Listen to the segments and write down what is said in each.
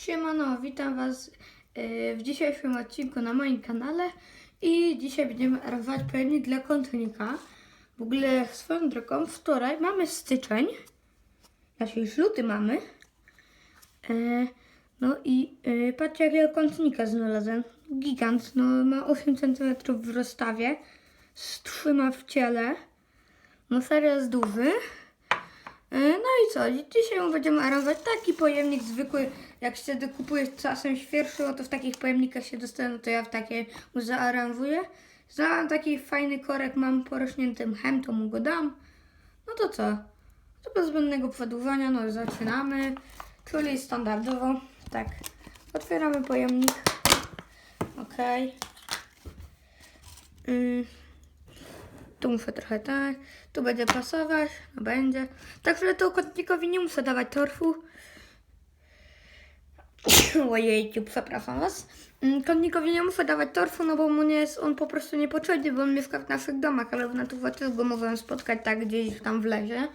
Siemano, witam Was e, w dzisiejszym odcinku na moim kanale i dzisiaj będziemy aranżować pojemnik dla kontunika. W ogóle swoją drogą wczoraj mamy styczeń, znaczy już luty mamy. E, no i e, patrzcie jakiego kontunika znalazłem. Gigant, no ma 8 cm w rozstawie, z trzyma w ciele. No serio jest duży. E, No i co? Dzisiaj będziemy aranżować taki pojemnik zwykły, jak wtedy kupujesz czasem świerszy, no to w takich pojemnikach się dostaje, no to ja w takie mu zaaranżuję. Znalazłem taki fajny korek, mam porośnięty mchem, to mu go dam. No to co? To bez zbędnego przedłużania, no zaczynamy. Czyli standardowo, tak. Otwieramy pojemnik. Okej. Mm. Tu muszę trochę tak, tu będzie pasować, no będzie. Także to kotnikowi nie muszę dawać torfu. Ojejciu, przepraszam was. Mm, Kotnikowi nie muszę dawać torfu, no bo mu nie jest on po prostu niepotrzebny, bo on mieszka w naszych domach, ale w naturze też go możemy spotkać tak gdzieś tam w lesie.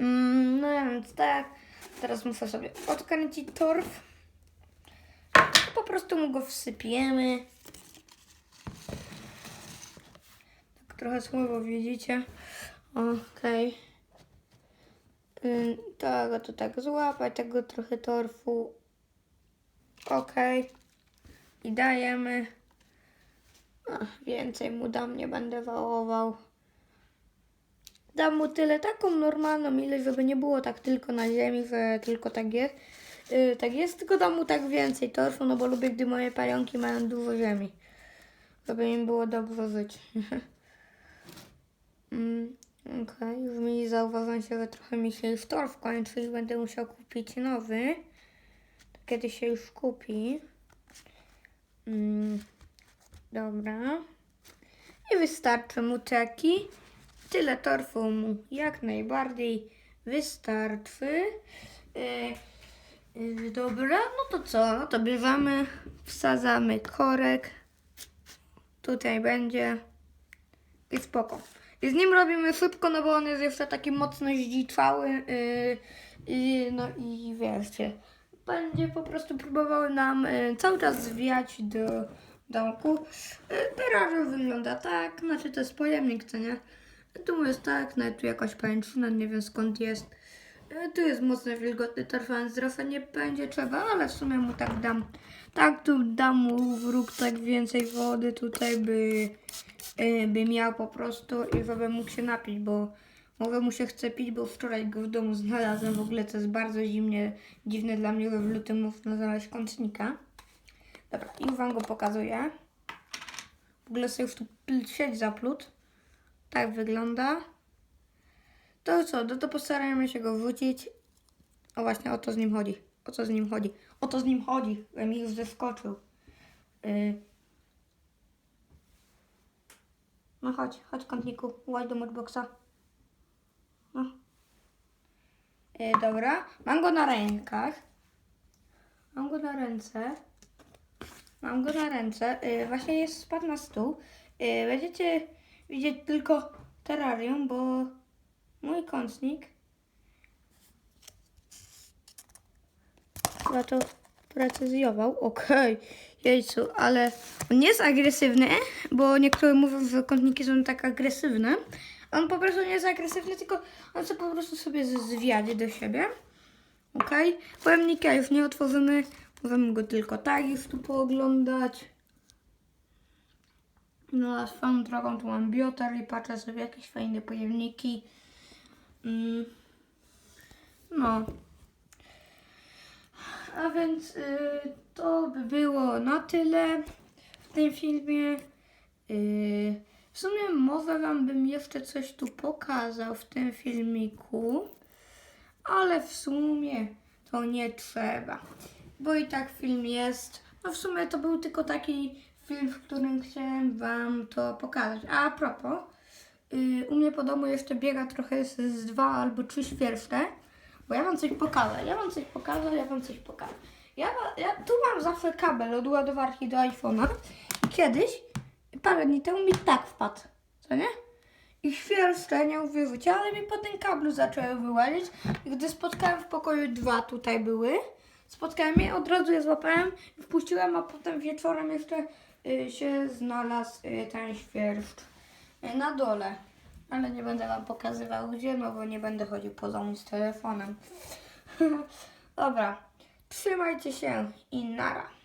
Mm, No więc tak, teraz muszę sobie odkręcić torf. Po prostu mu go wsypiemy. Tak trochę słabo widzicie. Okej. Okay. Tego to tak złapać, tego trochę torfu. Okej. I dajemy. Ach, więcej mu dam, nie będę wałował. Dam mu tyle, taką normalną ilość, żeby nie było tak tylko na ziemi, że tylko tak jest. Yy, tak jest, tylko dam mu tak więcej torfu, no bo lubię, gdy moje pająki mają dużo ziemi. Żeby im było dobrze żyć. Mm, Okej, już mi zauważyłem się, że trochę mi się już torf kończy i będę musiał kupić nowy. Kiedy się już kupi. Mm, dobra. I wystarczy mu taki. Tyle torfu mu jak najbardziej wystarczy. Yy, yy, dobra, no to co? No to bierzemy, wsadzamy korek. Tutaj będzie i spoko. I z nim robimy szybko, no bo on jest jeszcze taki mocno zdziczały. Yy, i no i wiecie, będzie po prostu próbowały nam yy, cały czas zwijać do domku. Teraz wygląda tak, znaczy to jest pojemnik, co nie? Tu jest tak, nawet tu jakaś pajęczyna, nie wiem skąd jest. Yy, Tu jest mocno wilgotny torf, więc trochę nie będzie trzeba, ale w sumie mu tak dam. Tak, tu dam mu wróg tak więcej wody tutaj, by y, by miał po prostu i żeby mógł się napić, bo może mu się chce pić, bo wczoraj go w domu znalazłem. W ogóle to jest bardzo zimnie, dziwne dla mnie, że w lutym można znaleźć kątnika. Dobra, i wam go pokazuję. W ogóle sobie już tu sieć zaplótł. Tak wygląda. To co, no to postarajmy się go wrzucić. O właśnie, o to z nim chodzi. O co z nim chodzi? O to z nim chodzi. Mi już zeskoczył. Y, No chodź, chodź kątniku, łaź do moodboxa. No. E, dobra, mam go na rękach. Mam go na ręce. Mam go na ręce. E, właśnie jest spadł na stół. E, będziecie widzieć tylko terrarium, bo mój kątnik chyba to precyzjował. Okej, jejcu, ale on nie jest agresywny, bo niektórzy mówią, że kątniki są tak agresywne. On po prostu nie jest agresywny, tylko on chce po prostu sobie z- zwijać do siebie. Okej, pojemnika już nie otworzymy, możemy go tylko tak już tu pooglądać. No a swoją drogą tu mam biotar i patrzę sobie jakieś fajne pojemniki. Mm. No, a więc y, to by było na tyle w tym filmie. Y, w sumie może wam bym jeszcze coś tu pokazał w tym filmiku, ale w sumie to nie trzeba, bo i tak film jest. No w sumie to był tylko taki film, w którym chciałem wam to pokazać. A, a propos, y, u mnie po domu jeszcze biega trochę z, z dwa albo trzy świerszcze. Bo ja wam coś pokażę, ja wam coś pokażę, ja wam coś pokażę. Ja, ja tu mam zawsze kabel od ładowarki do iPhone'a. Kiedyś, parę dni temu mi tak wpadł, co nie? I świerszcze nie wyrzucił, ale mi po tym kablu zaczęły wyłazić. I gdy spotkałem w pokoju dwa tutaj były, spotkałem je, od razu je złapałem, wpuściłem, a potem wieczorem jeszcze y, się znalazł y, ten świerszcz y, na dole. Ale nie będę wam pokazywał gdzie, no bo nie będę chodził po domu z telefonem. Dobra, trzymajcie się i nara.